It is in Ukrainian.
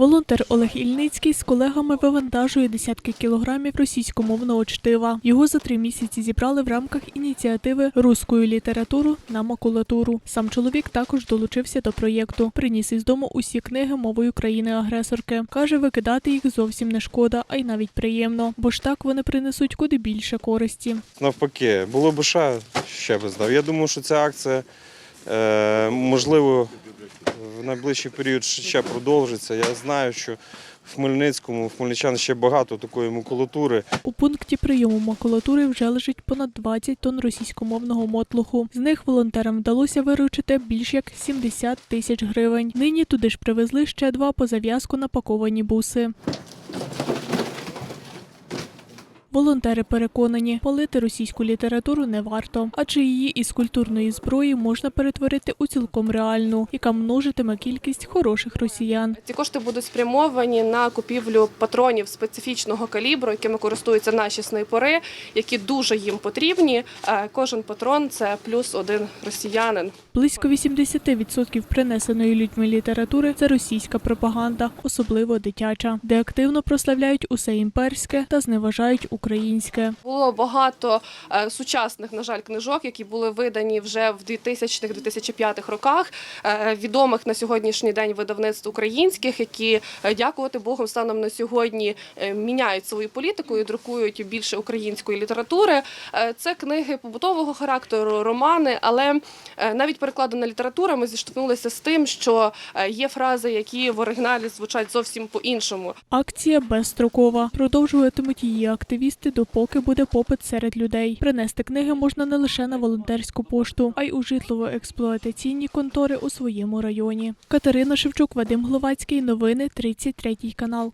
Волонтер Олег Ільницький з колегами вивантажує десятки кілограмів російськомовного чтива. Його за три місяці зібрали в рамках ініціативи Руською літературу на макулатуру. Сам чоловік також долучився до проєкту. Приніс із дому усі книги мовою країни-агресорки. Каже, викидати їх зовсім не шкода, а й навіть приємно, бо ж так вони принесуть куди більше користі. Навпаки, було б ще, ще би здав. Я думаю, що ця акція е, можливо найближчий період ще продовжиться. Я знаю, що в Хмельницькому, в Хмельничан ще багато такої макулатури. У пункті прийому макулатури вже лежить понад 20 тонн російськомовного мотлуху. З них волонтерам вдалося виручити більш як 70 тисяч гривень. Нині туди ж привезли ще два по зав'язку напаковані буси. Волонтери переконані, палити російську літературу не варто, адже її із культурної зброї можна перетворити у цілком реальну, яка множитиме кількість хороших росіян. Ці кошти будуть спрямовані на купівлю патронів специфічного калібру, якими користуються наші снайпери, які дуже їм потрібні. Е, Кожен патрон це плюс один росіянин. Близько 80% принесеної людьми літератури це російська пропаганда, особливо дитяча, де активно прославляють усе імперське та зневажають українське. Було багато е, сучасних, на жаль, книжок, які були видані вже в 2000-2005 роках. е, Відомих на сьогоднішній день видавництв українських, які, е, дякувати Богу, станом на сьогодні міняють свою політику і друкують більше української літератури. Це книги побутового характеру, романи, але навіть перекладена література, ми зіштовхнулися з тим, що є фрази, які в оригіналі звучать зовсім по-іншому. Акція Безстрокова продовжуватимуть її активісти, допоки буде попит серед людей. Принести книги можна не лише на волонтерську пошту, а й у житлово-експлуатаційні контори у своєму районі. Катерина Шевчук, Вадим Гловацький. Новини 33 канал.